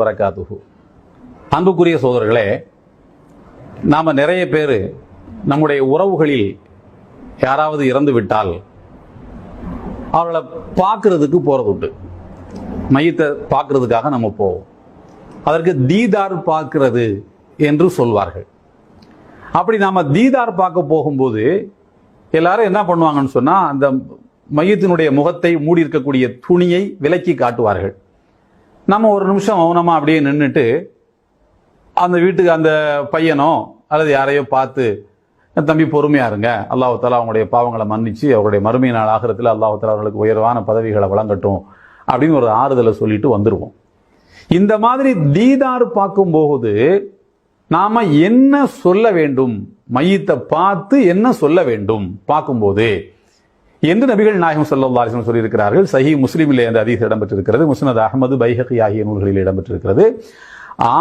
வரகாத்துஹு அன்புக்குரிய சோதர்களே நாம நிறைய பேர் நம்முடைய உறவுகளில் யாராவது இறந்து விட்டால் அவர்களை பார்க்கறதுக்கு போகிறது உண்டு. மையத்தை பார்க்கறதுக்காக நம்ம போவோம். அதற்கு தீதார் பார்க்கிறது என்று சொல்வார்கள். அப்படி நாம தீதார் பார்க்க போகும்போது எல்லாரும் என்ன பண்ணுவாங்கன்னு சொன்னா அந்த மையத்தினுடைய முகத்தை மூடி இருக்கக்கூடிய துணியை விலக்கி காட்டுவார்கள். நம்ம ஒரு நிமிஷம் மௌனமா அப்படியே நின்றுட்டு அந்த வீட்டுக்கு அந்த பையனோ அல்லது யாரையோ பார்த்து தம்பி பொறுமையா இருங்க. அல்லாஹ் அவங்களுடைய பாவங்களை மன்னிச்சு அவருடைய மறுமை நாள் ஆகிறதுல அல்லாஹ் அவர்களுக்கு உயர்வான பதவிகளை வழங்கட்டும் அப்படின்னு ஒரு ஆறுதலை சொல்லிட்டு வந்துடுவோம் இந்த மாதிரி தீதார் பார்க்கும்போது நாம என்ன சொல்ல வேண்டும்? மையத்தை பார்த்து என்ன சொல்ல வேண்டும்? பார்க்கும்போது என்று நபிகள் நாயகம் ஸல்லல்லாஹு அலைஹி சொல்லியிருக்கிறார்கள். சஹி முஸ்லீமில் அந்த அதிகம் இடம்பெற்றிருக்கிறது. முஸ்னத் அகமது பைஹகி ஆகிய நூல்களில் இடம்பெற்றிருக்கிறது.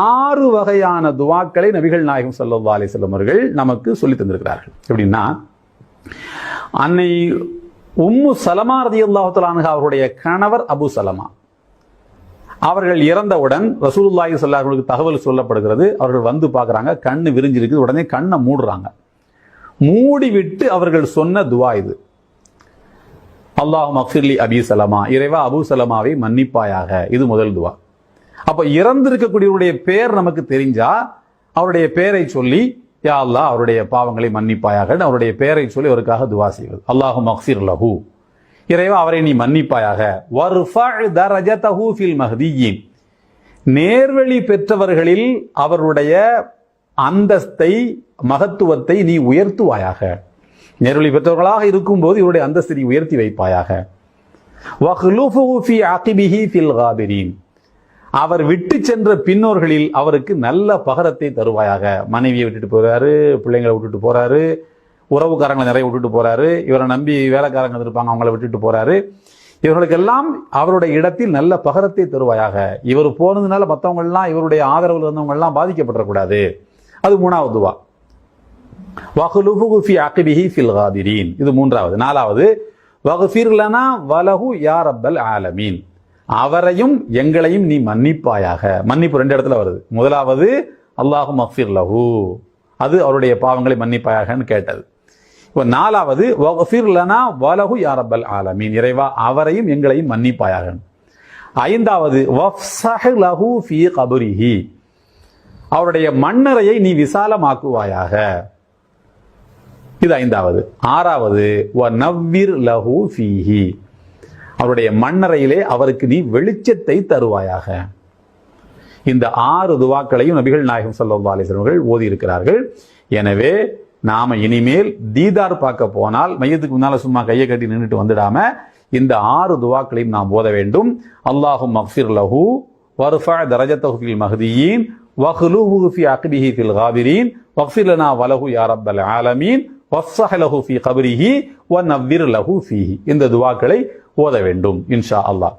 ஆறு வகையான துவாக்களை நபிகள் நாயகம் ஸல்லல்லாஹு அலைஹி வஸல்லம் அவர்கள் நமக்கு சொல்லி தந்திருக்கிறார்கள். எப்படின்னா அன்னை உம்மு சலமா ரதி தஆலா அவருடைய கணவர் அபு சலமா. அவர்கள் இறந்தவுடன் ரசூலுல்லாஹி ஸல்லல்லாஹு தகவல் சொல்லப்படுகிறது. அவர்கள் வந்து பார்க்குறாங்க கண்ணு விரிஞ்சிருக்கு உடனே கண்ணை மூடுறாங்க. மூடிவிட்டு அவர்கள் சொன்ன துவா இது. அல்லாஹ் மக்ஃபிர்லி அபி சலமா இறைவா அபு சலமாவை மன்னிப்பாயாக. இது முதல் துவா. அப்போ இறந்திருக்கக்கூடியவருடைய பேர் நமக்கு தெரிஞ்சா அவருடைய பேரை சொல்லி யா அல்லா அவருடைய பாவங்களை மன்னிப்பாயாக அவருடைய பேரை சொல்லி அவருக்காக துவா செய்வது. அல்லாஹு மக்ஃபிர் லஹூ. இறைவா அவரை நீ மன்னிப்பாயாக. வர்ஃபஅ் ஃபில் நேர்வழி பெற்றவர்களில் அவருடைய அந்தஸ்தை மகத்துவத்தை நீ உயர்த்துவாயாக. நேர்வழி பெற்றவர்களாக இருக்கும்போது இவருடைய அந்தஸ்தை உயர்த்தி வைப்பாயாக. அவர் விட்டு சென்ற பின்னோர்களில் அவருக்கு நல்ல பகரத்தை தருவாயாக. மனைவியை விட்டுட்டு போறாரு பிள்ளைங்களை விட்டுட்டு போறாரு உறவுக்காரங்களை நிறைய விட்டுட்டு போறாரு இவரை நம்பி வேலைக்காரங்க இருப்பாங்க அவங்கள விட்டுட்டு போறாரு. இவர்களுக்கெல்லாம் அவருடைய இடத்தில் நல்ல பகரத்தை தருவாயாக. இவர் போனதுனால மற்றவங்கள்லாம் இவருடைய ஆதரவில் இருந்தவங்கள்லாம் பாதிக்கப்படக்கூடாது. அது மூணாவது துவா. வஹ்லுஃபுஹு ஃபி அக்பிஹி ஃபில் காதிரீன். இது மூன்றாவது. நாலாவது வக்ஃபிர் லனா வலஹு யா ரப்பல் ஆலமீன். அவரையும் எங்களையும் நீ மன்னிப்பாயாக. மன்னிப்பு ரெண்டு இடத்துல வருது. முதலாவது அல்லாஹு மக்ஃபிர் லஹு. அது அவருடைய பாவங்களை மன்னிப்பாயாகன்னு கேட்டது. இப்போ நாலாவது வக்ஃபிர் லனா வலஹு யா ரப்பல் ஆலமீன். இறைவா அவரையும் எங்களையும் மன்னிப்பாயாக ஐந்தாவது வஃப்ஸஹ் லஹு ஃபீ கபுரிஹி. அவருடைய மண்ணறையை நீ விசாலமாக்குவாயாக. இது ஐந்தாவது. ஆறாவது வ நவ்விர் லஹு ஃபீஹி. அவருடைய மண்ணறையிலே அவருக்கு நீ வெளிச்சத்தை தருவாயாக. இந்த ஆறு துவாக்களையும் நபிகள் நாயகம் சல்லா அலிஸ்வர்கள் ஓதி இருக்கிறார்கள் எனவே நாம இனிமேல் தீதார் பார்க்க போனால் மையத்துக்கு முன்னால சும்மா கையை கட்டி நின்றுட்டு வந்துடாம இந்த ஆறு துவாக்களையும் நாம் ஓத வேண்டும். அல்லாஹும் மஃபிர் லஹு வர்ஃபா தரஜத்தஹு மஹதியின் மஹ்தியீன் வஹ்லுஹு ஃபி அக்பிஹி ஃபில் காபிரீன் வக்ஃபிர் லனா வலஹு யா ரப்பல் ஆலமீன். வஃப்ஸஹ் லஹு ஃபி கப்ரிஹி வ நவ்விர் லஹு ஃபீஹி. இந்த துவாக்களை ஓத வேண்டும் இன்ஷா அல்லாஹ்.